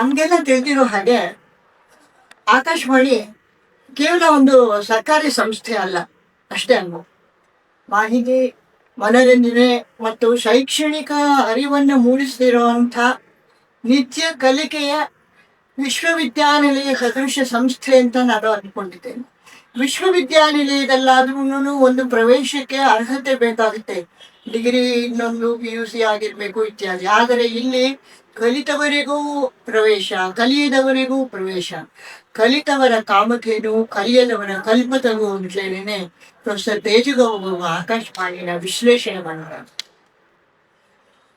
ನಮ್ಗೆಲ್ಲ ತಿಳಿದಿರೋ ಹಾಗೆ ಆಕಾಶವಾಣಿ ಕೇವಲ ಒಂದು ಸರ್ಕಾರಿ ಸಂಸ್ಥೆ ಅಲ್ಲ, ಅಷ್ಟೇ ಅಲ್ವ. ಮಾಹಿತಿ ಮನರಂಜನೆ ಮತ್ತು ಶೈಕ್ಷಣಿಕ ಅರಿವನ್ನು ಮೂಡಿಸದಿರುವಂಥ ನಿತ್ಯ ಕಲಿಕೆಯ ವಿಶ್ವವಿದ್ಯಾನಿಲಯ ಸದೃಶ ಸಂಸ್ಥೆ ಅಂತ ನಾನು ಅಂದ್ಕೊಂಡಿದ್ದೇನೆ. ವಿಶ್ವವಿದ್ಯಾನಿಲಯದಲ್ಲಾದ್ರೂ ಒಂದು ಪ್ರವೇಶಕ್ಕೆ ಅರ್ಹತೆ ಬೇಕಾಗುತ್ತೆ. ಡಿಗ್ರಿ ಇನ್ನೊಂದು ಪಿ ಯು ಸಿ ಆಗಿರ್ಬೇಕು ಇತ್ಯಾದಿ. ಆದರೆ ಇಲ್ಲಿ ಕಲಿತವರಿಗೂ ಪ್ರವೇಶ, ಕಲಿಯದವರಿಗೂ ಪ್ರವೇಶ. ಕಲಿತವರ ಕಾಮಧೇನು ಕಲಿಯದವರ ಕಲ್ಪತನು ಅಂತ ಹೇಳಿನೆ ಪ್ರೊಫೆಸರ್ ತೇಜುಗೌಡ ಆಕಾಶವಾಣಿಯ ವಿಶ್ಲೇಷಣೆ ಮಾಡಿದ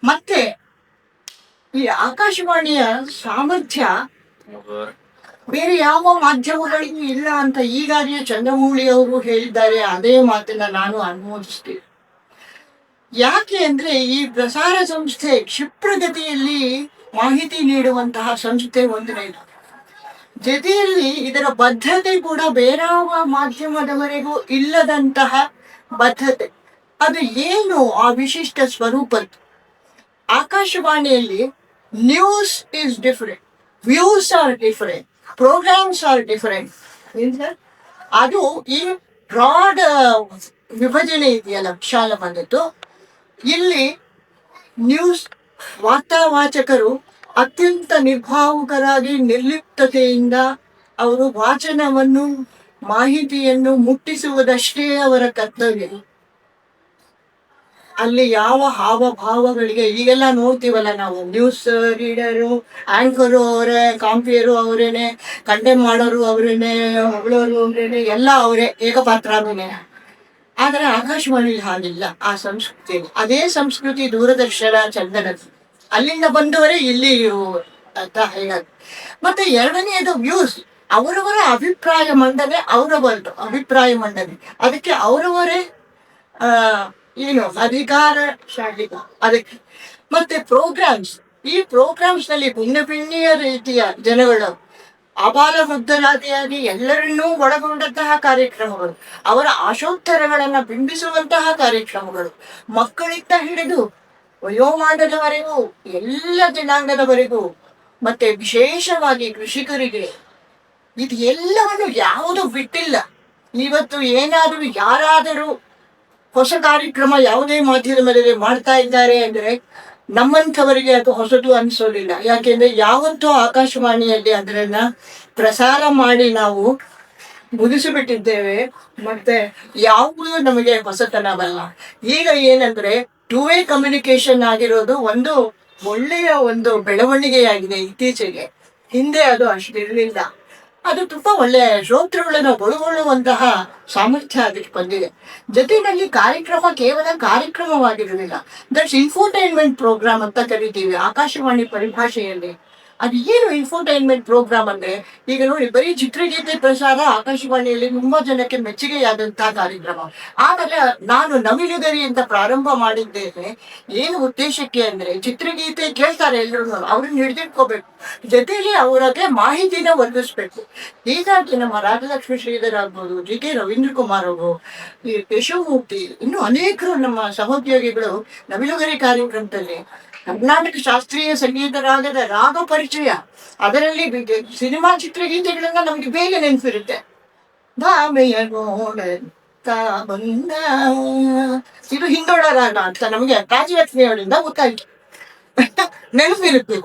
ಮತ್ತೆ ಈ ಆಕಾಶವಾಣಿಯ ಸಾಮರ್ಥ್ಯ ಬೇರೆ ಯಾವ ಮಾಧ್ಯಮಗಳಿಗೂ ಇಲ್ಲ ಅಂತ ಈಗಾಗಲೇ ಚಂದ್ರಮೌಳಿ ಅವರು ಹೇಳಿದ್ದಾರೆ, ಅದೇ ಮಾತನ್ನ ನಾನು ಅನುಮೋದಿಸ್ತೀನಿ. ಯಾಕೆ ಅಂದ್ರೆ ಈ ಪ್ರಸಾರ ಸಂಸ್ಥೆ ಕ್ಷಿಪ್ರಗತಿಯಲ್ಲಿ ಮಾಹಿತಿ ನೀಡುವಂತಹ ಸಂಸ್ಥೆ ಒಂದನೇದು ಜೊತೆಯಲ್ಲಿ ಇದರ ಬದ್ಧತೆ ಕೂಡ ಬೇರಾವ ಮಾಧ್ಯಮದವರೆಗೂ ಇಲ್ಲದಂತಹ ಬದ್ಧತೆ ಅದು ಏನು ಆ ವಿಶಿಷ್ಟ ಸ್ವರೂಪದ್ದು? ಆಕಾಶವಾಣಿಯಲ್ಲಿ news is different, views are different, programmes are different. ಅದು ಈ ಬ್ರಾಡ್ ವಿಭಜನೆ ಇದೆಯಲ್ಲ ವಿಶಾಲ ಬಂದದ್ದು ಇಲ್ಲಿ ನ್ಯೂಸ್ ವಾರ್ತಾವಾಚಕರು ಅತ್ಯಂತ ನಿರ್ಭಾವುಕರಾಗಿ ನಿರ್ಲಿಪ್ತತೆಯಿಂದ ಅವರು ವಾಚನವನ್ನು, ಮಾಹಿತಿಯನ್ನು ಮುಟ್ಟಿಸುವುದಷ್ಟೇ ಅವರ ಕರ್ತವ್ಯ. ಅಲ್ಲಿ ಯಾವ ಹಾವಭಾವಗಳಿಗೆ, ಈಗೆಲ್ಲ ನೋಡ್ತೀವಲ್ಲ ನಾವು ನ್ಯೂಸ್ ರೀಡರು ಆಂಕರು ಅವರೇ ಕಾಂಪಿಯರು ಅವರೇನೆ ಕಂಡೆ ಮಾಡೋರು ಅವರೇನೆ, ಹೊಗಳೋರು ಅವರೇನೆ, ಎಲ್ಲ ಅವರೇ ಏಕಪಾತ್ರಾಭಿನಯ ಆದರೆ ಆಕಾಶವಾಣಿ ಹಾಗಿಲ್ಲ. ಆ ಸಂಸ್ಕೃತಿ ಅದೇ ಸಂಸ್ಕೃತಿ ದೂರದರ್ಶನ ಚಂದನ ಅಲ್ಲಿಂದ ಬಂದವರೇ ಇಲ್ಲಿ ಅಂತ ಮತ್ತೆ ಎರಡನೆಯದು ವ್ಯೂಸ್ ಅವರವರ ಅಭಿಪ್ರಾಯ ಮಂಡನೆ ಅವರವರದು ಅಭಿಪ್ರಾಯ ಮಂಡನೆ. ಅದಕ್ಕೆ ಅವರವರೇ ಏನು ಅಧಿಕಾರಶಾಲಿ ಅದಕ್ಕೆ. ಮತ್ತೆ ಪ್ರೋಗ್ರಾಮ್ಸ್ ಈ ಪ್ರೋಗ್ರಾಮ್ಸ್ನಲ್ಲಿ ಭಿನ್ನ ಭಿನ್ನ ರೀತಿಯ ಜನಗಳು ಅಪಾರ ವೃದ್ಧರಾದಿಯಾಗಿ ಎಲ್ಲರನ್ನೂ ಒಳಗೊಂಡಂತಹ ಕಾರ್ಯಕ್ರಮಗಳು, ಅವರ ಆಶೋತ್ತರಗಳನ್ನ ಬಿಂಬಿಸುವಂತಹ ಕಾರ್ಯಕ್ರಮಗಳು. ಮಕ್ಕಳಿಂದ ಹಿಡಿದು ವಯೋಮಾನದವರೆಗೂ, ಎಲ್ಲ ಜನಾಂಗದವರೆಗೂ, ಮತ್ತೆ ವಿಶೇಷವಾಗಿ ಕೃಷಿಕರಿಗೆ ಇದು ಎಲ್ಲವನ್ನು ಯಾವುದು ಬಿಟ್ಟಿಲ್ಲ. ಇವತ್ತು ಏನಾದರೂ ಯಾರಾದರೂ ಹೊಸ ಕಾರ್ಯಕ್ರಮ ಯಾವುದೇ ಮಾಧ್ಯಮದಲ್ಲಿ ಮಾಡ್ತಾ ಇದ್ದಾರೆ ಅಂದ್ರೆ ನಮ್ಮಂಥವರಿಗೆ ಅದು ಹೊಸದು ಅನಿಸೋದಿಲ್ಲ. ಯಾಕೆಂದ್ರೆ ಯಾವತ್ತೂ ಆಕಾಶವಾಣಿಯಲ್ಲಿ ಅದರನ್ನ ಪ್ರಸಾರ ಮಾಡಿ ನಾವು ಮುಗಿಸಿಬಿಟ್ಟಿದ್ದೇವೆ. ಮತ್ತೆ ಯಾವುದು ನಮಗೆ ಹೊಸತನವಲ್ಲ ಈಗ ಏನಂದ್ರೆ ಟೂ ವೇ ಕಮ್ಯುನಿಕೇಶನ್ ಆಗಿರೋದು ಒಂದು ಒಳ್ಳೆಯ ಒಂದು ಬೆಳವಣಿಗೆಯಾಗಿದೆ ಇತ್ತೀಚೆಗೆ. ಹಿಂದೆ ಅದು ಅಷ್ಟಿರಲಿಲ್ಲ. ಅದು ತುಂಬಾ ಒಳ್ಳೆಯ ಶ್ರೋತೃಗಳನ್ನು ಒಳಗೊಳ್ಳುವಂತಹ ಸಾಮರ್ಥ್ಯ ಅದಕ್ಕೆ ಬಂದಿದೆ. ಜೊತೆಯಲ್ಲಿ ಕಾರ್ಯಕ್ರಮ ಕೇವಲ ಕಾರ್ಯಕ್ರಮವಾಗಿರಲಿಲ್ಲ ದಟ್ಸ್ ಇನ್ಫೋಟೈನ್ಮೆಂಟ್ ಪ್ರೋಗ್ರಾಮ್ ಅಂತ ಕರಿತೀವಿ, ಆಕಾಶವಾಣಿ ಪರಿಭಾಷೆಯಲ್ಲಿ. ಅದು ಏನು ಇನ್ಫೋಟೈನ್ಮೆಂಟ್ ಪ್ರೋಗ್ರಾಮ್ ಅಂದ್ರೆ, ಈಗ ನೋಡಿ ಬರೀ ಚಿತ್ರಗೀತೆ ಪ್ರಸಾರ ಆಕಾಶವಾಣಿಯಲ್ಲಿ ತುಂಬಾ ಜನಕ್ಕೆ ಮೆಚ್ಚುಗೆಯಾದಂತಹ ಕಾರ್ಯಕ್ರಮ. ಆಮೇಲೆ ನಾನು ನವಿಲುಗರಿ ಅಂತ ಪ್ರಾರಂಭ ಮಾಡಿದ್ದೇನೆ, ಏನು ಉದ್ದೇಶಕ್ಕೆ ಅಂದ್ರೆ ಚಿತ್ರಗೀತೆ ಕೇಳ್ತಾರೆ ಎಲ್ಲರೂ ಅವ್ರನ್ನ ಹಿಡಿದಿಟ್ಕೋಬೇಕು. ಜೊತೆಗೆ ಅವರಿಗೆ ಮಾಹಿತಿನ ಒದಗಿಸ್ಬೇಕು. ಹೀಗಾಗಿ ನಮ್ಮ ರಾಜಲಕ್ಷ್ಮಿ ಶ್ರೀಧರ್ ಆಗ್ಬೋದು ಜಿ ಕೆ ರವೀಂದ್ರ ಕುಮಾರ್ ಅವರು ಕೇಶವಮೂರ್ತಿ, ಇನ್ನು ಅನೇಕರು ನಮ್ಮ ಸಹೋದ್ಯೋಗಿಗಳು ನವಿಲುಗರಿ ಕಾರ್ಯಕ್ರಮದಲ್ಲಿ ಕರ್ನಾಟಕ ಶಾಸ್ತ್ರೀಯ ಸಂಗೀತ ರಾಗದ ರಾಗ ಪರಿಚಯ. ಅದರಲ್ಲಿ ಸಿನಿಮಾ ಚಿತ್ರಗೀತೆಗಳಿಂದ ನಮ್ಗೆ ಬೇಗ ನೆನಪಿರುತ್ತೆ. ಭಾಮೆಯ ನೋಡುತ್ತ ಬಂದ ಇದು ಹಿಂದೋಳ ರಾಗ ಅಂತ ನಮಗೆ ರಾಜಲಕ್ಷ್ಮಿ ಅವರಿಂದ ಗೊತ್ತಾಯ್ತು. ನೆನಪಿರುತ್ತೆ?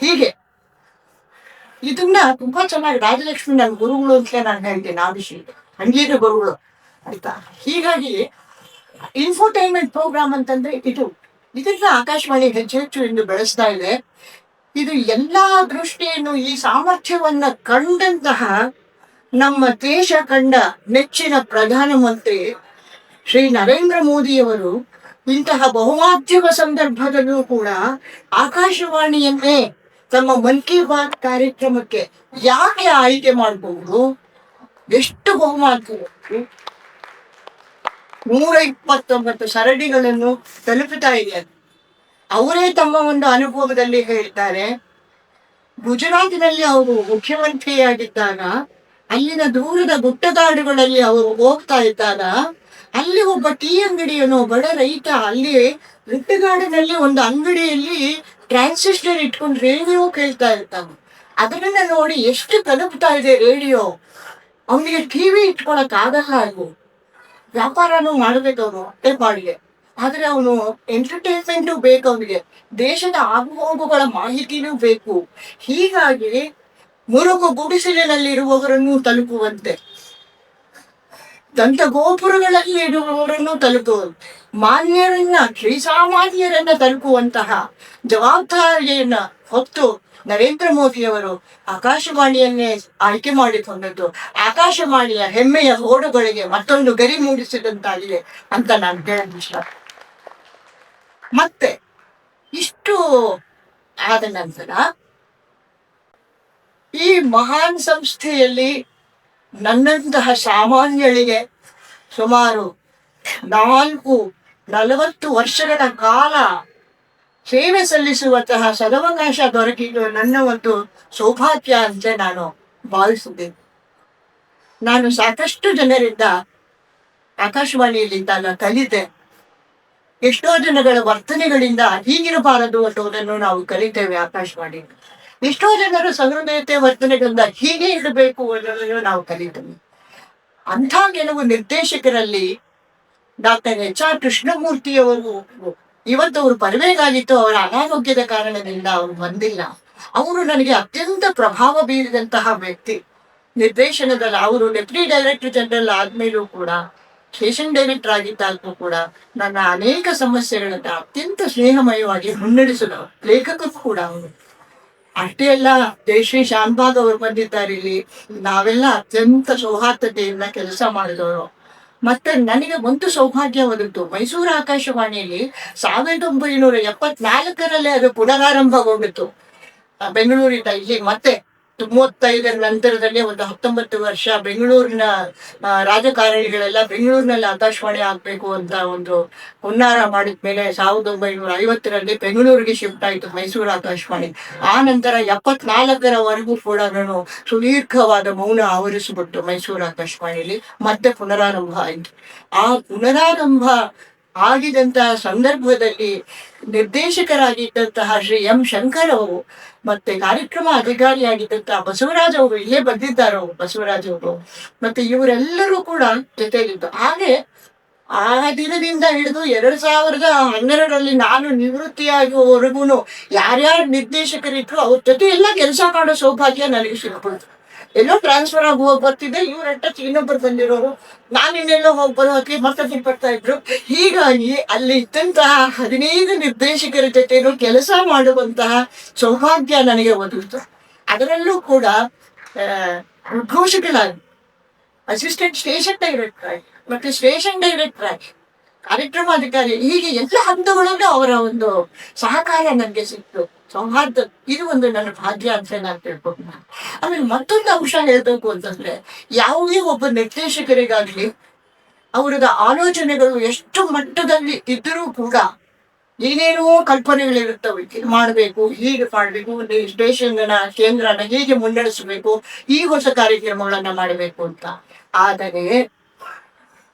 ಹೀಗೆ. ಇದನ್ನ ತುಂಬಾ ಚೆನ್ನಾಗಿ ರಾಜಲಕ್ಷ್ಮಿ ನನ್ನ ಗುರುಗಳು ಅಂತ ನಾನು ಹೇಳ್ತೇನೆ ಆದಿಶಿ ಸಂಗೀತ ಗುರುಗಳು, ಆಯ್ತಾ? ಹೀಗಾಗಿ ಇನ್ಫೋಟೈನ್ಮೆಂಟ್ ಪ್ರೋಗ್ರಾಮ್ ಅಂತಂದ್ರೆ ಇದು. ಇದನ್ನ ಆಕಾಶವಾಣಿ ಹೆಚ್ಚು ಹೆಚ್ಚು ಇಂದು ಬೆಳೆಸ್ತಾ ಇದೆ. ಇದು ಎಲ್ಲಾ ದೃಷ್ಟಿಯನ್ನು ಈ ಸಾಮರ್ಥ್ಯವನ್ನ ಕಂಡಂತಹ ನಮ್ಮ ದೇಶ ಕಂಡ ನೆಚ್ಚಿನ ಪ್ರಧಾನಮಂತ್ರಿ ಶ್ರೀ ನರೇಂದ್ರ ಮೋದಿಯವರು ಇಂತಹ ಬಹುಮಾಧ್ಯಮ ಸಂದರ್ಭದಲ್ಲೂ ಕೂಡ ಆಕಾಶವಾಣಿಯನ್ನೇ ತಮ್ಮ ಮನ್ ಕಿ ಬಾತ್ ಕಾರ್ಯಕ್ರಮಕ್ಕೆ ಯಾಕೆ ಆಯ್ಕೆ ಮಾಡಬಹುದು ಎಷ್ಟು ಬಹುಮಾಧ್ಯಮ ನೂರ ಇಪ್ಪತ್ತೊಂಬತ್ತು ಸರಣಿಗಳನ್ನು ತಲುಪುತ್ತಾ ಇದೆ. ಅವರೇ ತಮ್ಮ ಒಂದು ಅನುಭವದಲ್ಲಿ ಹೇಳ್ತಾರೆ, ಗುಜರಾತಿನಲ್ಲಿ ಅವರು ಮುಖ್ಯಮಂತ್ರಿಯಾಗಿದ್ದಾಗ, ಅಲ್ಲಿನ ದೂರದ ಗುಡ್ಡಗಾಡುಗಳಲ್ಲಿ ಅವರು ಹೋಗ್ತಾ ಇದ್ದಾಗ, ಅಲ್ಲಿ ಒಬ್ಬ ಟೀ ಅಂಗಡಿಯನ್ನು ಬಡ ರೈತ ಅಲ್ಲಿ ಗುಟ್ಟಗಾಡಿನಲ್ಲಿ ಒಂದು ಅಂಗಡಿಯಲ್ಲಿ ಟ್ರಾನ್ಸಿಸ್ಟರ್ ಇಟ್ಕೊಂಡು ರೇಡಿಯೋ ಕೇಳ್ತಾ ಇರ್ತಾನೆ. ಅದನ್ನ ನೋಡಿ ಎಷ್ಟು ತಲುಪ್ತಾ ಇದೆ ರೇಡಿಯೋ. ಅವನಿಗೆ ಟಿವಿ ಇಟ್ಕೊಳಕ್ ಆಗಲ್ಲ ವ್ಯಾಪಾರನೂ ಮಾಡಬೇಕು ಅವನು ಆದರೆ ಅವನು ಎಂಟರ್ಟೈನ್ಮೆಂಟು ಬೇಕು ಅವನಿಗೆ. ದೇಶದ ಆಗುಹೋಗುಗಳ ಮಾಹಿತಿನೂ ಬೇಕು. ಹೀಗಾಗಿ ಮುರುಗು ಗುಡಿಸಿಲಿನಲ್ಲಿ ಇರುವವರನ್ನು ತಲುಪುವಂತೆ. ದಂತ ಗೋಪುರಗಳಲ್ಲಿ ಇರುವವರನ್ನು ತಲುಪುವಂತೆ. ಮಾನ್ಯರನ್ನ ಶ್ರೀಸಾಮಾನ್ಯರನ್ನ ತಲುಪುವಂತಹ ಜವಾಬ್ದಾರಿಯನ್ನ ಹೊತ್ತು ನರೇಂದ್ರ ಮೋದಿಯವರು ಆಕಾಶವಾಣಿಯನ್ನೇ ಆಯ್ಕೆ ಮಾಡಿಕೊಂಡದ್ದು ಆಕಾಶವಾಣಿಯ ಹೆಮ್ಮೆಯ ಹೋಡುಗಳಿಗೆ ಮತ್ತೊಂದು ಗರಿ ಮೂಡಿಸಿದಂತಾಗಿದೆ ಅಂತ ನಾನು ಹೇಳಿದ ಇಷ್ಟ ಮತ್ತೆ, ಇಷ್ಟು ಆದ ನಂತರ ಈ ಮಹಾನ್ ಸಂಸ್ಥೆಯಲ್ಲಿ ನನ್ನಂತಹ ಸಾಮಾನ್ಯಗಳಿಗೆ ಸುಮಾರು ನಾಲ್ಕು ನಲವತ್ತು ವರ್ಷಗಳ ಕಾಲ ಸೇವೆ ಸಲ್ಲಿಸುವಂತಹ ಸದವಕಾಶ ದೊರಕಿದ್ದು ನನ್ನ ಒಂದು ಸೌಭಾಗ್ಯ ಅಂತ ನಾನು ಭಾವಿಸಿದ್ದೇನೆ ನಾನು ಸಾಕಷ್ಟು ಜನರಿಂದ ಆಕಾಶವಾಣಿಯಲ್ಲಿದ್ದಾಗ ಕಲಿತೆ. ಎಷ್ಟೋ ಜನಗಳ ವರ್ತನೆಗಳಿಂದ ಹೀಗಿರಬಾರದು ಅನ್ನೋದನ್ನು ನಾವು ಕಲಿತೇವೆ ಆಕಾಶವಾಣಿ ಎಷ್ಟೋ ಜನರು ಸಹೃದಯತೆ ವರ್ತನೆಗಳಿಂದ ಹೀಗೆ ಇರಬೇಕು ಅನ್ನೋದನ್ನು ನಾವು ಕಲಿತೇವೆ. ಅಂಥ ಕೆಲವು ನಿರ್ದೇಶಕರಲ್ಲಿ ಡಾಕ್ಟರ್ ಎಚ್ ಆರ್ ಕೃಷ್ಣಮೂರ್ತಿಯವರು ಇವತ್ತು ಅವರು ಬರಬೇಕಾಗಿತ್ತು ಅವರ ಅನಾರೋಗ್ಯದ ಕಾರಣದಿಂದ ಅವರು ಬಂದಿಲ್ಲ. ಅವರು ನನಗೆ ಅತ್ಯಂತ ಪ್ರಭಾವ ಬೀರಿದಂತಹ ವ್ಯಕ್ತಿ. ನಿರ್ದೇಶನದಲ್ಲಿ ಅವರು ಡೆಪ್ಯೂಟಿ ಡೈರೆಕ್ಟರ್ ಜನರಲ್ ಆದ್ಮೇಲೂ ಕೂಡ, ಸ್ಟೇಷನ್ ಡೈರೆಕ್ಟರ್ ಆಗಿದ್ದಾಗೂ ಕೂಡ ನನ್ನ ಅನೇಕ ಸಮಸ್ಯೆಗಳನ್ನ ಅತ್ಯಂತ ಸ್ನೇಹಮಯವಾಗಿ ಮುನ್ನಡೆಸಿದವರು ಲೇಖಕರು ಕೂಡ ಅವರು. ಅಷ್ಟೇ ಅಲ್ಲ, ಜಯಶ್ರೀ ಶಾನ್ಬಾಗ್ ಅವರು ಬಂದಿದ್ದಾರೆ ಇಲ್ಲಿ. ನಾವೆಲ್ಲ ಅತ್ಯಂತ ಸೌಹಾರ್ದತೆಯಿಂದ ಕೆಲಸ ಮಾಡಿದವರು. ಮತ್ತೆ ನನಗೆ ಒಂದು ಸೌಭಾಗ್ಯ ಒದಗಿತು ಮೈಸೂರು ಆಕಾಶವಾಣಿಯಲ್ಲಿ ಸಾವಿರದ ಒಂಬೈನೂರ ಎಪ್ಪತ್ನಾಲ್ಕರಲ್ಲೇ ಅದು ಪುನರಾರಂಭಗೊಂಡಿತು. ಬೆಂಗಳೂರಿಂದ ಇಲ್ಲಿ ಮತ್ತೆ ಮೂವತ್ತೈದರ ನಂತರದಲ್ಲಿ ಒಂದು ಹತ್ತೊಂಬತ್ತು ವರ್ಷ ಬೆಂಗಳೂರಿನ ರಾಜಕಾರಣಿಗಳೆಲ್ಲ ಬೆಂಗಳೂರಿನಲ್ಲಿ ಆಕಾಶವಾಣಿ ಆಗ್ಬೇಕು ಅಂತ ಒಂದು ಹುನ್ನಾರ ಮಾಡಿದ ಮೇಲೆ ಸಾವಿರದ ಒಂಬೈನೂರ ಐವತ್ತರಲ್ಲಿ ಬೆಂಗಳೂರಿಗೆ ಶಿಫ್ಟ್ ಆಯಿತು ಮೈಸೂರು ಆಕಾಶವಾಣಿ. ಆ ನಂತರ ಎಪ್ಪತ್ನಾಲ್ಕರವರೆಗೂ ಕೂಡ ನಾನು ಸುದೀರ್ಘವಾದ ಮೌನ ಆವರಿಸಿಬಿಟ್ಟು ಮೈಸೂರು ಆಕಾಶವಾಣಿಯಲ್ಲಿ ಮತ್ತೆ ಪುನರಾರಂಭ ಆಯಿತು. ಆ ಪುನರಾರಂಭ ಆಗಿದಂತಹ ಸಂದರ್ಭದಲ್ಲಿ ನಿರ್ದೇಶಕರಾಗಿದ್ದಂತಹ ಶ್ರೀ ಎಂ ಶಂಕರ್ ಅವರು ಮತ್ತೆ ಕಾರ್ಯಕ್ರಮ ಅಧಿಕಾರಿಯಾಗಿದ್ದಂತಹ ಬಸವರಾಜ್ ಅವರು ಇಲ್ಲೇ ಬಂದಿದ್ದಾರೆ ಅವರು, ಬಸವರಾಜ್ ಅವರು. ಮತ್ತೆ ಇವರೆಲ್ಲರೂ ಕೂಡ ಜೊತೆಯಲ್ಲಿದ್ದು. ಹಾಗೆ ಆ ದಿನದಿಂದ ಹಿಡಿದು ಎರಡ್ ಸಾವಿರದ ಹನ್ನೆರಡರಲ್ಲಿ ನಾನು ನಿವೃತ್ತಿಯಾಗುವವರೆಗೂ ಯಾರ್ಯಾರು ನಿರ್ದೇಶಕರಿದ್ರು ಅವ್ರ ಜೊತೆ ಎಲ್ಲ ಕೆಲಸ ಮಾಡೋ ಸೌಭಾಗ್ಯ ನನಗೆ ಸಿಕ್ಬಿಡ್ತು. ಎಲ್ಲೋ ಟ್ರಾನ್ಸ್ಫರ್ ಆಗಿ ಹೋಗಿ ಇವ್ರ ಇವ್ರಟ್ಟ ಇನ್ನೊಬ್ರು ಬಂದಿರೋರು ನಾನು ಇನ್ನೆಲ್ಲೋ ಹೋಗಿ ಬರೋಕೆ ಮತ್ತೆ ಬರ್ತಾ ಇದ್ರು. ಹೀಗಾಗಿ ಅಲ್ಲಿ ಇದ್ದಂತಹ ಹದಿನೈದು ನಿರ್ದೇಶಕರ ಜೊತೆನೂ ಕೆಲಸ ಮಾಡುವಂತಹ ಸೌಭಾಗ್ಯ ನನಗೆ ಒದಗಿತು. ಅದರಲ್ಲೂ ಕೂಡ ಉದ್ಘೋಷಕರಾಗಿ ಅಸಿಸ್ಟೆಂಟ್ ಸ್ಟೇಷನ್ ಡೈರೆಕ್ಟರ್ ಆಗಿ, ಮತ್ತೆ ಸ್ಟೇಷನ್ ಡೈರೆಕ್ಟರ್ ಆಗಿ ಕಾರ್ಯಕ್ರಮ ಅಧಿಕಾರಿ ಹೀಗೆ ಎಲ್ಲ ಹಂತಗಳಲ್ಲೂ ಅವರ ಒಂದು ಸಹಕಾರ ನನಗೆ ಸಿಕ್ತು. ಸೌಹಾರ್ದ ಇದು ಒಂದು ನನ್ನ ಭಾಗ್ಯ ಅಂತ ನಾನು ತಿಳ್ಕೊಂಡು ಆಮೇಲೆ ಮತ್ತೊಂದು ಅಂಶ ಹೇಳ್ಬೇಕು ಅಂತಂದ್ರೆ ಯಾವುದೇ ಒಬ್ಬ ನಿರ್ದೇಶಕರಿಗಾಗ್ಲಿ ಅವರದ ಆಲೋಚನೆಗಳು ಎಷ್ಟು ಮಟ್ಟದಲ್ಲಿ ಇದ್ದರೂ ಕೂಡ ಏನೇನೋ ಕಲ್ಪನೆಗಳಿರುತ್ತವೆ ಇದು ಮಾಡಬೇಕು ಹೀಗೆ ಮಾಡಬೇಕು ಸ್ಟೇಷನ್ ಕೇಂದ್ರನ ಹೀಗೆ ಮುನ್ನಡೆಸಬೇಕು ಈ ಹೊಸ ಕಾರ್ಯಕ್ರಮಗಳನ್ನ ಮಾಡಬೇಕು ಅಂತ ಆದರೆ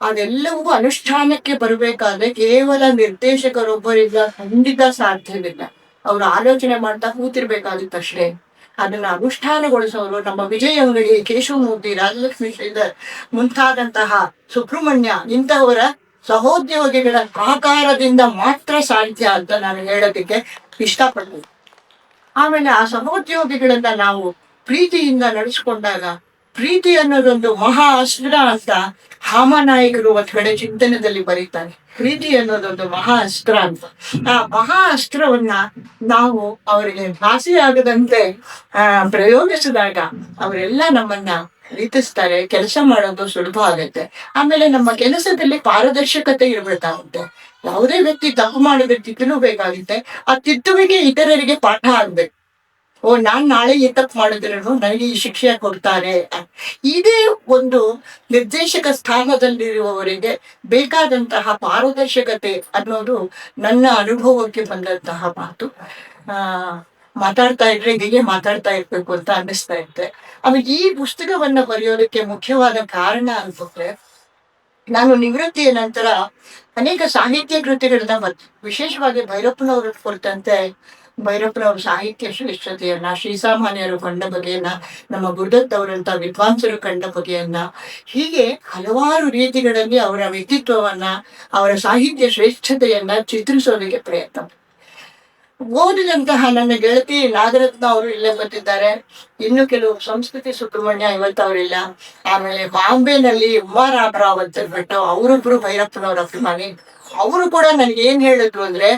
ಅದೆಲ್ಲವೂ ಅನುಷ್ಠಾನಕ್ಕೆ ಬರಬೇಕಾದ್ರೆ ಕೇವಲ ನಿರ್ದೇಶಕರೊಬ್ಬರಿಂದ ಖಂಡಿತ ಸಾಧ್ಯವಿಲ್ಲ ಅವರು ಆಲೋಚನೆ ಮಾಡ್ತಾ ಕೂತಿರ್ಬೇಕಾಗುತ್ತಷ್ಟೇ ಅದನ್ನ ಅನುಷ್ಠಾನಗೊಳಿಸೋರು ನಮ್ಮ ವಿಜಯ ಅಂಗಡಿ, ಕೇಶವಮೂರ್ತಿ, ರಾಜಲಕ್ಷ್ಮಿ ಶ್ರೀಧರ್ ಮುಂತಾದಂತಹ ಸುಬ್ರಹ್ಮಣ್ಯ ಇಂತಹವರ ಸಹೋದ್ಯೋಗಿಗಳ ಸಹಕಾರದಿಂದ ಮಾತ್ರ ಸಾಧ್ಯ ಅಂತ ನಾನು ಹೇಳೋದಕ್ಕೆ ಇಷ್ಟಪಡ್ತೀನಿ. ಆಮೇಲೆ ಆ ಸಹೋದ್ಯೋಗಿಗಳನ್ನ ನಾವು ಪ್ರೀತಿಯಿಂದ ನಡೆಸಿಕೊಂಡಾಗ ಪ್ರೀತಿ ಅನ್ನೋದೊಂದು ಮಹಾ ಅಸ್ತ್ರ ಅಂತ ಹಾಮನಾಯಕರು ಒಂದು ಕಡೆ ಚಿಂತನದಲ್ಲಿ ಬರೀತಾನೆ ಪ್ರೀತಿ ಅನ್ನೋದೊಂದು ಮಹಾ ಅಸ್ತ್ರ ಅಂತ. ಆ ಮಹಾ ಅಸ್ತ್ರವನ್ನ ನಾವು ಅವರಿಗೆ ಭಾಸಿಯಾಗದಂತೆ ಆ, ಪ್ರಯೋಗಿಸಿದಾಗ ಅವರೆಲ್ಲ ನಮ್ಮನ್ನ ಪ್ರೀತಿಸ್ತಾರೆ, ಕೆಲಸ ಮಾಡೋದು ಸುಲಭ ಆಗುತ್ತೆ. ಆಮೇಲೆ ನಮ್ಮ ಕೆಲಸದಲ್ಲಿ ಪಾರದರ್ಶಕತೆ ಇರಬೇಕಾಗುತ್ತೆ. ಯಾವುದೇ ವ್ಯಕ್ತಿ ತಪ್ಪು ಮಾಡಿದ್ರೆ ತಿದ್ದಬೇಕಾಗುತ್ತೆ ಆ ತಿದ್ದುವಿಗೆ ಇತರರಿಗೆ ಪಾಠ ಆಗ್ಬೇಕು. ಓ, ನಾನ್ ನಾಳೆ ಈ ತಪ್ಪು ಮಾಡಿದ್ರೂ ನನಗೆ ಈ ಶಿಕ್ಷೆ ಕೊಡ್ತಾರೆ ಇದೇ ಒಂದು ನಿರ್ದೇಶಕ ಸ್ಥಾನದಲ್ಲಿರುವವರಿಗೆ ಬೇಕಾದಂತಹ ಪಾರದರ್ಶಕತೆ ಅನ್ನೋದು ನನ್ನ ಅನುಭವಕ್ಕೆ ಬಂದಂತಹ ಮಾತು. ಆ, ಮಾತಾಡ್ತಾ ಇದ್ರೆ ಹೀಗೆ ಮಾತಾಡ್ತಾ ಇರ್ಬೇಕು ಅಂತ ಅನ್ನಿಸ್ತಾ ಇದ್ದೆ ಆಮೇಲೆ ಈ ಪುಸ್ತಕವನ್ನ ಬರೆಯೋದಕ್ಕೆ ಮುಖ್ಯವಾದ ಕಾರಣ ಅನ್ಸುತ್ತೆ ನಾನು ನಿವೃತ್ತಿಯ ನಂತರ ಅನೇಕ ಸಾಹಿತ್ಯ ಕೃತಿಗಳನ್ನ ವಿಶೇಷವಾಗಿ ಭೈರಪ್ಪನವರ ಕುರಿತಂತೆ ಭೈರಪ್ಪನವರ ಸಾಹಿತ್ಯ ಶ್ರೇಷ್ಠತೆಯನ್ನ, ಶ್ರೀಸಾಮಾನ್ಯರು ಕಂಡ ಬಗೆಯನ್ನ ನಮ್ಮ ಗುರುದತ್ ಅವರಂತ ವಿದ್ವಾಂಸರು ಕಂಡ ಬಗೆಯನ್ನ ಹೀಗೆ ಹಲವಾರು ರೀತಿಗಳಲ್ಲಿ ಅವರ ವ್ಯಕ್ತಿತ್ವವನ್ನ, ಅವರ ಸಾಹಿತ್ಯ ಶ್ರೇಷ್ಠತೆಯನ್ನ ಚಿತ್ರಿಸೋದಕ್ಕೆ ಪ್ರಯತ್ನ. ಓದಿದಂತಹ ನನ್ನ ಗೆಳತಿ ನಾಗರತ್ನ ಅವರು ಇಲ್ಲೇ ಬಂದಿದ್ದಾರೆ. ಇನ್ನು ಕೆಲವು ಸಂಸ್ಕೃತಿ ಸುಬ್ರಹ್ಮಣ್ಯ ಇವತ್ತು ಅವರಿಲ್ಲ ಆಮೇಲೆ ಬಾಂಬೆನಲ್ಲಿ ಉಮಾ ರಾಮರಾವ್ ಅಂತ ಬಿಟ್ಟು ಅವರೊಬ್ರು ಭೈರಪ್ಪನವರ ಅಭಿಮಾನಿ. ಅವರು ಕೂಡ ನನಗೆ ಏನ್ ಹೇಳಿದ್ರು ಅಂದ್ರೆ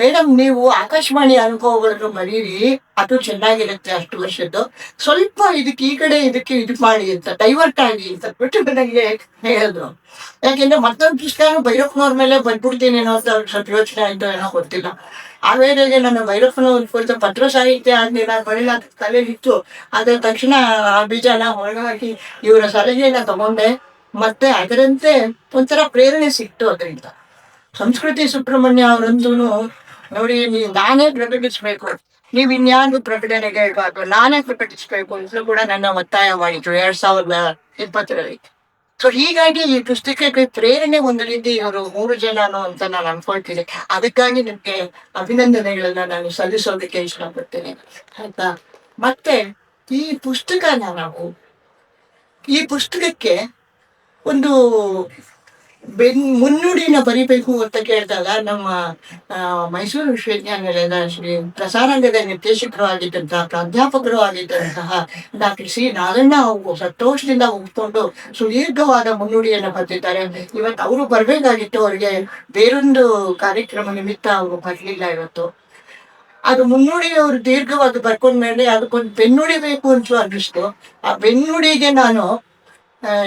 ಮೇಡಮ್ ನೀವು ಆಕಾಶವಾಣಿ ಅನುಭವಗಳನ್ನು ಬರೀರಿ ಅದು ಚೆನ್ನಾಗಿರುತ್ತೆ ಅಷ್ಟು ವರ್ಷದ್ದು. ಸ್ವಲ್ಪ ಇದಕ್ಕೆ ಈ ಕಡೆ ಇದಕ್ಕೆ ಇದು ಮಾಡಿ ಅಂತ ಡೈವರ್ಟ್ ಆಗಿ ಅಂತ ಬಿಟ್ಟು ನನಗೆ ಹೇಳಿದ್ರು. ಯಾಕೆಂದ್ರೆ ಮತ್ತೊಂದು ಪುಸ್ತಕ ಭೈರಪ್ಪನವ್ರ ಮೇಲೆ ಬಂದ್ಬಿಡ್ತೀನಿ ಅನ್ನೋ ಅಂತ ಅವ್ರಿಗೆ ಸ್ವಲ್ಪ ಯೋಚನೆ ಆಯ್ತು ಏನೋ ಗೊತ್ತಿಲ್ಲ. ಆ ವೇಳೆಗೆ ನನ್ನ ಭೈರಪ್ಪನವ್ರ ಕುರಿತ ಪತ್ರ ಸಾಹಿತ್ಯ ಆಗಲಿಲ್ಲ ತಲೆ ಇತ್ತು ಅದ್ರ ತಕ್ಷಣ ಆ ಬೀಜನ ಹೊರಗಾಕಿ ಇವರ ಸಲಹೆಯನ್ನ ತಗೊಂಡೆ. ಮತ್ತೆ ಅದರಂತೆ ಒಂಥರ ಪ್ರೇರಣೆ ಸಿಕ್ತು ಅದರಿಂದ. ಸಂಸ್ಕೃತಿ ಸುಬ್ರಹ್ಮಣ್ಯ ಅವರಂತೂ ನೋಡಿ ನಾನೇ ಪ್ರಕಟಿಸ್ಬೇಕು. ನೀವು ಇನ್ಯಾರು ಪ್ರಕಟಣೆಗೆ ಇರಬಾರ್ದು. ನಾನೇ ಪ್ರಕಟಿಸ್ಬೇಕು. ಅಂತ ಕೂಡ ನನ್ನ ಒತ್ತಾಯ ಮಾಡಿದ್ರು ಎರಡ್ ಸಾವಿರದ ಇಪ್ಪತ್ತರಲ್ಲಿ. ಸೊ ಹೀಗಾಗಿ ಈ ಪುಸ್ತಕಕ್ಕೆ ಪ್ರೇರಣೆ ರೀತಿ ಇವರು ಮೂರು ಜನನು ಅಂತ ನಾನು ಅನ್ಕೊಳ್ತೀನಿ. ಅದಕ್ಕಾಗಿ ನಿಮ್ಗೆ ಅಭಿನಂದನೆಗಳನ್ನ ನಾನು ಸಲ್ಲಿಸೋದಕ್ಕೆ ಇಷ್ಟಪಡ್ತೇನೆ. ಆಯ್ತಾ? ಮತ್ತೆ ಈ ಪುಸ್ತಕನ ನಾವು ಈ ಪುಸ್ತಕಕ್ಕೆ ಒಂದು ಬೆನ್ ಮುನ್ನುಡಿನ ಬರಿಬೇಕು ಅಂತ ಕೇಳಿದಾಗ ನಮ್ಮ ಮೈಸೂರು ವಿಶ್ವವಿದ್ಯಾನಿಲಯದ ಶ್ರೀ ಪ್ರಸಾರಾಂಗದ ನಿರ್ದೇಶಕರು ಆಗಿದ್ದಂತಹ ಪ್ರಾಧ್ಯಾಪಕರು ಆಗಿದ್ದಂತಹ ಡಾಕ್ಟರ್ ಸಿ ನಾಗಣ್ಣ ಅವರು ಸಂತೋಷದಿಂದ ಒಪ್ಪಿಕೊಂಡು ಸುದೀರ್ಘವಾದ ಮುನ್ನುಡಿಯನ್ನು ಬರೆದಿದ್ದಾರೆ. ಇವತ್ತು ಅವರು ಬರಬೇಕಾಗಿತ್ತು, ಅವರಿಗೆ ಬೇರೊಂದು ಕಾರ್ಯಕ್ರಮ ನಿಮಿತ್ತ ಅವರು ಬರಲಿಲ್ಲ ಇವತ್ತು. ಅದು ಮುನ್ನುಡಿ ಅವರು ದೀರ್ಘವಾಗಿ ಬರ್ಕೊಂಡ್ಮೇಲೆ ಅದಕ್ಕೊಂದು ಬೆನ್ನುಡಿ ಬೇಕು ಅಂತ ಅನ್ನಿಸ್ತು. ಆ ಬೆನ್ನುಡಿಗೆ ನಾನು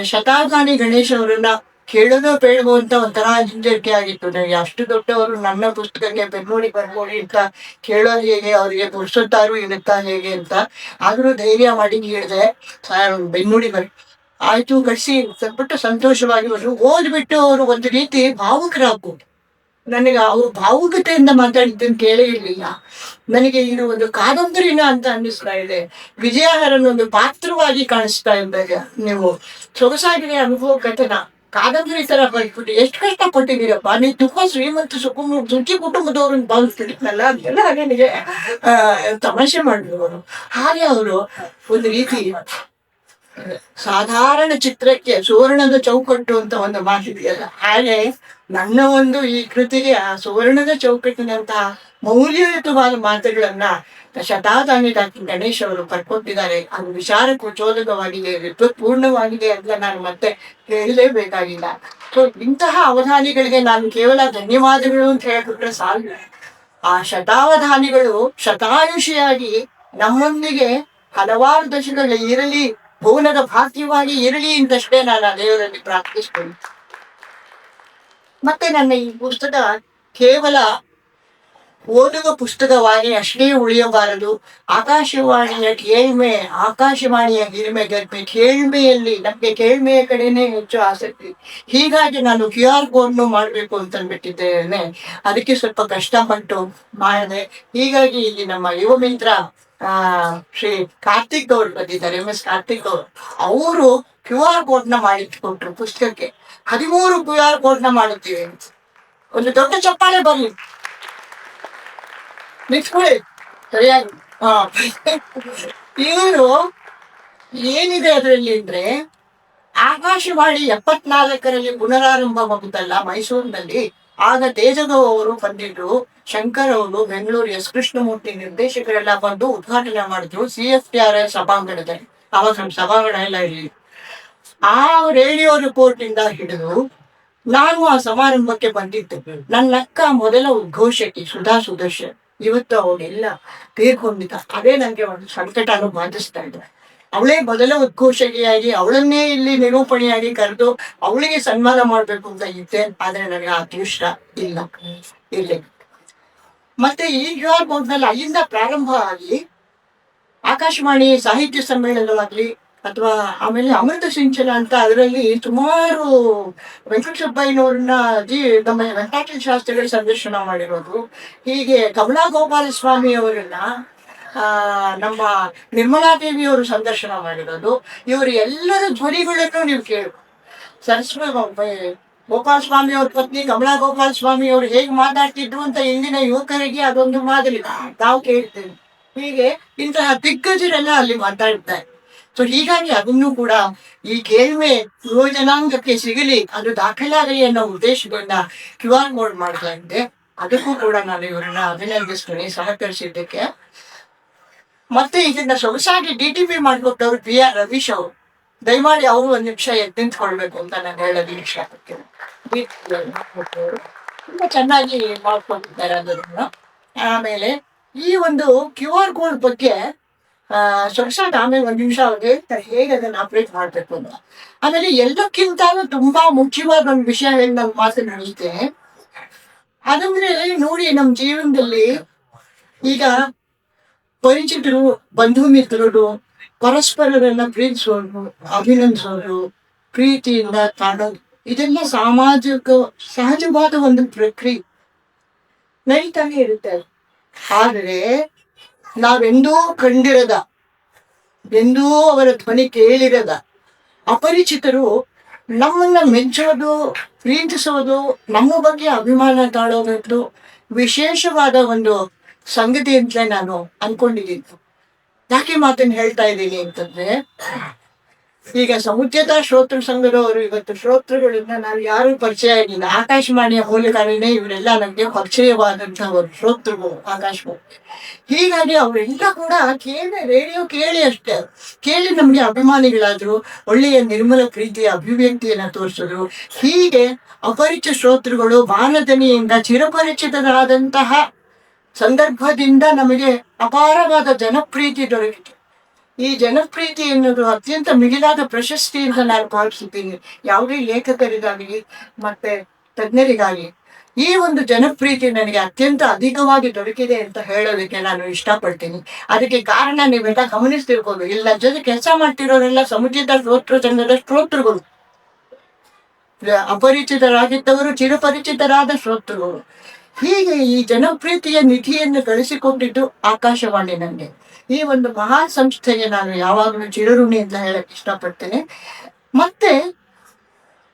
ಶತಾಧಾನಿ ಗಣೇಶ್ ಅವರನ್ನ ಕೇಳೋದೋ ಬೇಡವೋ ಅಂತ ಒಂಥರ ಹಿಂಜರಿಕೆ ಆಗಿತ್ತು. ನನಗೆ ಅಷ್ಟು ದೊಡ್ಡವರು ನನ್ನ ಪುಸ್ತಕಕ್ಕೆ ಬೆನ್ನುಡಿ ಬರ್ಬೋದು ಅಂತ ಕೇಳೋದು ಹೇಗೆ, ಅವರಿಗೆ ಪುರುಷತ್ತಾರು ಇರುತ್ತಾ ಹೇಗೆ ಅಂತ. ಆದರೂ ಧೈರ್ಯ ಮಾಡಿ ಹೇಳಿದೆ ಸರ್ ಬರ್, ಆಯ್ತು ಕಳಿಸಿ ಸ್ವಲ್ಪ ಸಂತೋಷವಾಗಿ ಬಂದ್ರು ಓದ್ಬಿಟ್ಟು ಅವರು ಒಂದು ರೀತಿ ಭಾವುಕರಾಗ್ಬೋದು ನನಗೆ ಅವರು ಭಾವುಕತೆಯಿಂದ ಮಾತಾಡಿದ್ದನ್ನು ಕೇಳೇ ಇರಲಿಲ್ಲ. ನನಗೆ ಇದು ಒಂದು ಕಾದಂಬರಿನ ಅಂತ ಅನ್ನಿಸ್ತಾ ಇದೆ. ವಿಜಯಹರನ್ ಒಂದು ಪಾತ್ರವಾಗಿ ಕಾಣಿಸ್ತಾ ಇದ್ದಾಗ ನೀವು ಸೊಗಸಾಗಿದೆ ಅನುಭವ ಕಥನ ಕಾದಂಬರಿ ತರ ಬರ್ಕೊಂಡು ಎಷ್ಟು ಕಷ್ಟ ಕೊಟ್ಟಿದ್ದೀರಪ್ಪ ನೀ ತುಂಬಾ ಶ್ರೀಮಂತ ಸುಕುಮ ದುಡ್ಡಿ ಕುಟುಂಬದವ್ರನ್ನ ಭಾವಿಸ್ತಿದ್ನಲ್ಲ ಅದೆಲ್ಲ ನನಗೆ ತಮಾಷೆ ಮಾಡಿದ್ರು ಅವರು. ಹಾಗೆ ಅವರು ಒಂದು ರೀತಿ ಸಾಧಾರಣ ಚಿತ್ರಕ್ಕೆ ಸುವರ್ಣದ ಚೌಕಟ್ಟು ಅಂತ ಒಂದು ಮಾತಿದೆಯಲ್ಲ ಹಾಗೆ ನನ್ನ ಒಂದು ಈ ಕೃತಿಗೆ ಆ ಸುವರ್ಣದ ಚೌಕಟ್ಟಿನಂತಹ ಮೌಲ್ಯಯುತವಾದ ಮಾತುಗಳನ್ನ ಶತಾದಾನಿ ಡಾಕ್ಟರ್ ಗಣೇಶ್ ಅವರು ಬರ್ಕೊಟ್ಟಿದ್ದಾರೆ ಅದು ವಿಚಾರ ಪ್ರಚೋದಕವಾಗಿದೆ ಪೂರ್ಣವಾಗಿದೆ ಅಂತ ನಾನು ಮತ್ತೆ ಹೇಳಲೇಬೇಕಾಗಿಲ್ಲ. ಸೊ ಇಂತಹ ಅವಧಾನಿಗಳಿಗೆ ನಾನು ಕೇವಲ ಧನ್ಯವಾದಗಳು ಅಂತ ಹೇಳ್ಬಿಟ್ರೆ ಸಾಲ ಆ ಶತಾವಧಾನಿಗಳು ಶತಾಯುಷಿಯಾಗಿ ನಮ್ಮೊಂದಿಗೆ ಹಲವಾರು ದಶಕಗಳು ಇರಲಿ ಭುವನದ ಭಾಗ್ಯವಾಗಿ ಇರಲಿ ಅಂತಷ್ಟೇ ನಾನು ಆ ದೇವರಲ್ಲಿ ಪ್ರಾರ್ಥಿಸ್ತೇನೆ ಮತ್ತೆ ನನ್ನ ಈ ಪುಸ್ತಕ ಕೇವಲ ಓದುವ ಪುಸ್ತಕವಾಗಿ ಅಷ್ಟೇ ಉಳಿಯಬಾರದು. ಆಕಾಶವಾಣಿಯ ಕೇಳ್ಮೆ, ಆಕಾಶವಾಣಿಯ ಹಿರಿಮೆ ಗರ್ಭೆ, ಕೇಳ್ಮೆಯಲ್ಲಿ ನಮಗೆ ಕೇಳ್ಮೆಯ ಕಡೆನೇ ಹೆಚ್ಚು ಆಸಕ್ತಿ. ಹೀಗಾಗಿ ನಾನು ಕ್ಯೂ ಆರ್ ಕೋಡ್ನು ಮಾಡಬೇಕು ಅಂತ ಅಂದ್ಬಿಟ್ಟಿದ್ದೇನೆ. ಅದಕ್ಕೆ ಸ್ವಲ್ಪ ಕಷ್ಟಪಟ್ಟು ಮಾಡಿದೆ ಹೀಗಾಗಿ ಇಲ್ಲಿ ನಮ್ಮ ಯುವ ಮಿತ್ರ ಆ, ಶ್ರೀ ಕಾರ್ತಿಕ್ ಅವರು ಬಂದಿದ್ದಾರೆ. ಎಂ ಎಸ್ ಕಾರ್ತಿಕ್ ಅವರು ಅವರು ಕ್ಯೂ ಆರ್ ಕೋಡ್ನ ಮಾಡಿಟ್ಕೊಟ್ರು ಪುಸ್ತಕಕ್ಕೆ. ಹದಿಮೂರು ಕ್ಯೂ ಆರ್ ಕೋಡ್ನ ಮಾಡುತ್ತೀವಿ. ಒಂದು ದೊಡ್ಡ ಚಪ್ಪಾಳೆ ಬರ್ಲಿ. ನಿಂತ್ಕೊಳ್ಳಿ. ಸರಿಯಾಗಿ. ಹಾ ಇವರು ಏನಿದೆ ಅದರಲ್ಲಿ ಅಂದ್ರೆ, ಆಕಾಶವಾಣಿ ಎಪ್ಪತ್ನಾಲ್ಕರಲ್ಲಿ ಪುನರಾರಂಭವಾಗುತ್ತಲ್ಲ ಮೈಸೂರಿನಲ್ಲಿ, ಆಗ ತೇಜಗೌ ಅವರು ಬಂದಿದ್ರು. ಶಂಕರ್ ಅವರು ಬೆಂಗಳೂರು ಎಸ್ ಕೃಷ್ಣಮೂರ್ತಿ ನಿರ್ದೇಶಕರೆಲ್ಲ ಬಂದು ಉದ್ಘಾಟನೆ ಮಾಡಿದ್ರು. ಸಿ ಎಫ್ ಟಿ ಆರ್ ಸಭಾಂಗಣದಲ್ಲಿ. ಅವಾಗ ನಮ್ಮ ಸಭಾಂಗಣ ಎಲ್ಲ ಇರಲಿ ಆ ರೇಡಿಯೋ ರಿಪೋರ್ಟ್ ಇಂದ ಹಿಡಿದು ನಾನು ಆ ಸಮಾರಂಭಕ್ಕೆ ಬಂದಿದ್ದೆ. ನನ್ನ ಅಕ್ಕ ಮೊದಲ ಉದ್ಘೋಷಕಿ ಸುಧಾ ಸುದರ್ಶನ್. ಇವತ್ತು ಅವಳೆಲ್ಲ ತೀರ್ಕೊಂಡಿದ್ದ ಅದೇ ನನಗೆ ಒಂದು ಸಂಕಟನು ಬಾಧಿಸ್ತಾ ಇದೆ. ಅವಳೇ ಮೊದಲ ಉದ್ಘೋಷಕಿಯಾಗಿ, ಅವಳನ್ನೇ ಇಲ್ಲಿ ನಿರೂಪಣೆಯಾಗಿ ಕರೆದು ಅವಳಿಗೆ ಸನ್ಮಾನ ಮಾಡಬೇಕು ಅಂತ ಇದ್ದೆ. ಆದ್ರೆ ನನಗೆ ಆ ಅದೃಷ್ಟ ಇಲ್ಲ. ಇರ್ಲಿ ಮತ್ತೆ ಈ ಜಾಬ್ ಹೋದ್ಮೇಲೆ ಅಲ್ಲಿಂದ ಪ್ರಾರಂಭ ಆಗಿ ಆಕಾಶವಾಣಿ ಸಾಹಿತ್ಯ ಸಮ್ಮೇಳನವಾಗ್ಲಿ, ಅಥವಾ ಆಮೇಲೆ ಅಮೃತ ಸಿಂಚನ ಅಂತ ಅದರಲ್ಲಿ ಸುಮಾರು ವೆಂಕಟಸುಬ್ಬಯ್ಯನವ್ರನ್ನ ಜಿ, ನಮ್ಮ ವೆಂಕಟಾಚಲ ಶಾಸ್ತ್ರಿಗಳ ಸಂದರ್ಶನ ಮಾಡಿರೋದು. ಹೀಗೆ ಕಮಲಾ ಗೋಪಾಲ ಸ್ವಾಮಿ ಅವರನ್ನ ನಮ್ಮ ನಿರ್ಮಲಾ ದೇವಿ ಅವರು ಸಂದರ್ಶನ ಮಾಡಿರೋದು. ಇವರು ಎಲ್ಲರ ಧ್ವನಿಗಳನ್ನು ನೀವು ಕೇಳಿ ಸರಸ್ವತಿ ಗೋಪಾಲ ಸ್ವಾಮಿ ಅವ್ರ ಪತ್ನಿ ಕಮಲಾ ಗೋಪಾಲ ಸ್ವಾಮಿ ಅವರು ಹೇಗೆ ಮಾತಾಡ್ತಿದ್ರು ಅಂತ ಇಂದಿನ ಯುವಕರಿಗೆ ಅದೊಂದು ಮಾದರಿ. ತಾವು ಕೇಳ್ತೇವೆ. ಹೀಗೆ ಇಂತಹ ದಿಗ್ಗಜರೆಲ್ಲ ಅಲ್ಲಿ ಮಾತಾಡ್ತಾರೆ. ಸೊ ಹೀಗಾಗಿ ಅದನ್ನು ಕೂಡ ಈ ಕೇಳ್ಮೆ ಯುವ ಜನಾಂಗಕ್ಕೆ ಸಿಗಲಿ, ಅದು ದಾಖಲಾಗಲಿ ಅನ್ನೋ ಉದ್ದೇಶದಿಂದ ಕ್ಯೂ ಆರ್ ಕೋಡ್ ಮಾಡ್ತಾ ಇದ್ದೆ. ಅದಕ್ಕೂ ಕೂಡ ನಾನು ಇವರನ್ನ ಅಭಿನಂದಿಸ್ತೀನಿ, ಸಹಕರಿಸಿದ್ದಕ್ಕೆ. ಮತ್ತೆ ಇದನ್ನ ಸೊಗಸಾಗಿ ಡಿ ಟಿ ಪಿ ಮಾಡಿಕೊಟ್ಟವ್ರು ಪಿ ಆರ್ ರವೀಶ್ ಅವರು ದಯಮಾಡಿ ಅವರು ಒಂದು ನಿಮಿಷ ಎದ್ದು ನಿಂತ್ಕೊಳ್ಬೇಕು ಅಂತ ನಾನು ಹೇಳೋದು ಇಷ್ಟಪಡ್ತೀನಿ ತುಂಬಾ ಚೆನ್ನಾಗಿ ಮಾಡ್ಕೊಂಡಿದ್ದಾರೆ ಅದನ್ನು ಆಮೇಲೆ ಈ ಒಂದು ಕ್ಯೂ ಆರ್ ಕೋಡ್ ಬಗ್ಗೆ ಸೊಗಸಾಗಿ ಆಮೇಲೆ ಒಂದು ನಿಮಿಷ ಅವ್ರು ಹೇಳ್ತಾರೆ, ಹೇಗೆ ಅದನ್ನ ಆಪ್ರೇಟ್ ಮಾಡ್ಬೇಕು ಅಂತ. ಆಮೇಲೆ ಎಲ್ಲಕ್ಕಿಂತ ತುಂಬಾ ಮುಖ್ಯವಾದ ಒಂದು ವಿಷಯ ಹೇಳಿ ನನ್ನ ಮಾತು ನಡೀತೆ ಅದಂದ್ರೆ ನೋಡಿ ನಮ್ಮ ಜೀವನದಲ್ಲಿ ಈಗ ಪರಿಚಿತರು, ಬಂಧು ಮಿತ್ರರು ಪರಸ್ಪರರನ್ನ ಪ್ರೀತಿಸೋದು, ಅಭಿನಂದಿಸೋದು, ಪ್ರೀತಿಯಿಂದ ಕಾಣೋದು ಇದೆಲ್ಲ ಸಾಮಾಜಿಕ, ಸಹಜವಾದ ಒಂದು ಪ್ರಕ್ರಿಯೆ. ನಡೀತಾನೆ ಇರುತ್ತೆ ಆದರೆ, ನಾವೆಂದೂ ಕಂಡಿರದ, ಎಂದೂ ಅವರ ಧ್ವನಿ ಕೇಳಿರದ ಅಪರಿಚಿತರು ನಮ್ಮನ್ನ ಮೆಚ್ಚೋದು, ಪ್ರೀತಿಸೋದು, ನಮ್ಮ ಬಗ್ಗೆ ಅಭಿಮಾನ ತಾಳೋದು ವಿಶೇಷವಾದ ಒಂದು ಸಂಗತಿ ಅಂತಲೇ ನಾನು ಅನ್ಕೊಂಡಿದ್ದೀನಿ. ಯಾಕೆ ಮಾತನ್ನು ಹೇಳ್ತಾ ಇದ್ದೀನಿ ಅಂತಂದ್ರೆ, ಈಗ ಸಮುದ್ರದ ಶ್ರೋತೃ ಸಂಘದವರು ಇವತ್ತು ಶ್ರೋತೃಗಳಿಂದ ನಾವು ಯಾರು ಪರಿಚಯ ಆಗಿಲ್ಲ. ಆಕಾಶವಾಣಿಯ ಮೂಲಕನೇ ಇವರೆಲ್ಲ ನಮಗೆ ಪರಿಚಯವಾದಂತಹ ಶ್ರೋತೃಗಳು, ಆಕಾಶವಾಣಿ. ಹೀಗಾಗಿ ಅವರೆಲ್ಲ ಕೂಡ ಕೇಳಿ, ರೇಡಿಯೋ ಕೇಳಿ ಅಷ್ಟೇ. ಕೇಳಿ ನಮ್ಗೆ ಅಭಿಮಾನಿಗಳಾದ್ರು, ಒಳ್ಳೆಯ ನಿರ್ಮಲ ಪ್ರೀತಿಯ ಅಭಿವ್ಯಕ್ತಿಯನ್ನ ತೋರಿಸಿದ್ರು. ಹೀಗೆ ಅಪರಿಚಿತ ಶ್ರೋತೃಗಳು ಬಾನದನಿಯಿಂದ ಚಿರಪರಿಚಿತರಾದಂತಹ ಸಂದರ್ಭದಿಂದ ನಮಗೆ ಅಪಾರವಾದ ಜನಪ್ರೀತಿ ದೊರಕಿತು ಈ ಜನಪ್ರೀತಿ ಎನ್ನುವುದು ಅತ್ಯಂತ ಮಿಗಿಲಾದ ಪ್ರಶಸ್ತಿ ಅಂತ ನಾನು ಭಾವಿಸುತ್ತೀನಿ. ಯಾವುದೇ ಲೇಖಕರಿಗಾಗಲಿ, ಮತ್ತೆ ತಜ್ಞರಿಗಾಗಿ ಈ ಒಂದು ಜನಪ್ರೀತಿ ನನಗೆ ಅತ್ಯಂತ ಅಧಿಕವಾಗಿ ದೊರಕಿದೆ ಅಂತ ಹೇಳೋದಕ್ಕೆ ನಾನು ಇಷ್ಟಪಡ್ತೀನಿ. ಅದಕ್ಕೆ ಕಾರಣ ನೀವೆಲ್ಲ ಗಮನಿಸ್ತಿರ್ಬೋದು. ಇಲ್ಲ ಜೊತೆ ಕೆಲಸ ಮಾಡ್ತಿರೋರೆಲ್ಲ ಸಮುಚಿತ ಸ್ತೋತ್ರ ಸಂಘದ ಶ್ರೋತೃಗಳು ಅಪರಿಚಿತರಾಗಿದ್ದವರು ಚಿರಪರಿಚಿತರಾದ ಶ್ರೋತೃಗಳು ಹೀಗೆ ಈ ಜನಪ್ರೀತಿಯ ನಿಧಿಯನ್ನು ಗಳಿಸಿಕೊಂಡಿದ್ದು ಆಕಾಶವಾಣಿ ನನಗೆ. ಈ ಒಂದು ಮಹಾ ಸಂಸ್ಥೆಗೆ ನಾನು ಯಾವಾಗಲೂ ಚಿರಋಣಿ ಅಂತ ಹೇಳಕ್ ಇಷ್ಟಪಡ್ತೇನೆ. ಮತ್ತೆ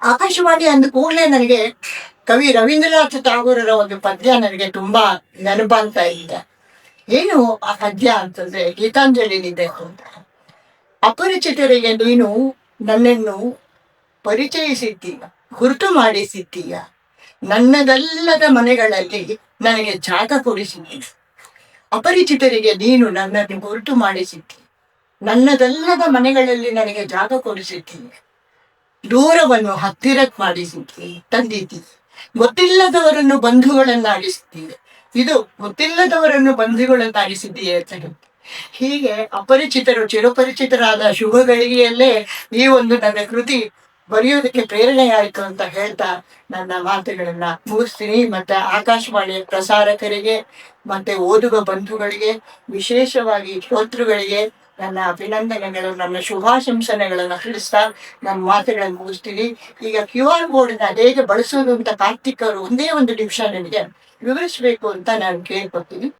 ಆಕಾಶವಾಣಿ ಅಂದ ಕೂಡಲೇ ನನಗೆ ಕವಿ ರವೀಂದ್ರನಾಥ ಟಾಗೋರರ ಒಂದು ಪದ್ಯ ನನಗೆ ತುಂಬಾ ನೆನಪಾಗ್ತಾ ಇದೆ. ಏನು ಆ ಪದ್ಯ ಅಂತಂದ್ರೆ ಗೀತಾಂಜಲಿ ಇದೆ ಅಂತ. ಅಪರಿಚಿತರಿಗೆ ನೀನು ನನ್ನನ್ನು ಪರಿಚಯಿಸಿದ್ದೀಯ, ಗುರುತು ಮಾಡಿಸಿದ್ದೀಯ. ನನ್ನದಲ್ಲದ ಮನೆಗಳಲ್ಲಿ ನನಗೆ ಜಾಗ ಕೊಡಿಸಿದ್ದೀಯ ಅಪರಿಚಿತರಿಗೆ ನೀನು ನನ್ನನ್ನು ಗುರುತು ಮಾಡಿಸಿದ್ದಿ. ನನ್ನದಲ್ಲದ ಮನೆಗಳಲ್ಲಿ ನನಗೆ ಜಾಗ ಕೊಡಿಸಿದ್ದಿ. ದೂರವನ್ನು ಹತ್ತಿರಕ್ಕೆ ಮಾಡಿಸಿದ್ದಿ, ತಂದಿದ್ದಿ. ಗೊತ್ತಿಲ್ಲದವರನ್ನು ಬಂಧುಗಳನ್ನಾಗಿಸಿದ್ದಿ. ಇದು ಗೊತ್ತಿಲ್ಲದವರನ್ನು ಬಂಧುಗಳನ್ನಾಗಿಸಿದ್ದೀಯೇ ಅಂತ. ಹೀಗೆ ಅಪರಿಚಿತರು ಚಿರಪರಿಚಿತರಾದ ಶುಭಗಳಿಗೆಯಲ್ಲೇ ಈ ಒಂದು ನನ್ನ ಕೃತಿ ಬರೆಯೋದಕ್ಕೆ ಪ್ರೇರಣೆ ಆಯ್ತು ಅಂತ ಹೇಳ್ತಾ ನನ್ನ ಮಾತುಗಳನ್ನ ಮುಗಿಸ್ತೀನಿ. ಮತ್ತೆ ಆಕಾಶವಾಣಿಯ ಪ್ರಸಾರಕರಿಗೆ, ಮತ್ತೆ ಓದುಗ ಬಂಧುಗಳಿಗೆ, ವಿಶೇಷವಾಗಿ ಶ್ರೋತೃಗಳಿಗೆ ನನ್ನ ಅಭಿನಂದನೆಗಳು, ನನ್ನ ಶುಭಾಶಂಸನೆಗಳನ್ನ ತಿಳಿಸ್ತಾ ನನ್ನ ಮಾತುಗಳನ್ನು ಮುಗಿಸ್ತೀನಿ. ಈಗ ಕ್ಯೂ ಆರ್ ಬೋರ್ಡ್ ಹೇಗೆ ಬಳಸೋದು ಅಂತ ಕಾರ್ತಿಕ್ ಅವರು ಒಂದೇ ಒಂದು ನಿಮಿಷ ನನಗೆ ವಿವರಿಸಬೇಕು ಅಂತ ನಾನು ಕೇಳ್ಕೊತೀನಿ.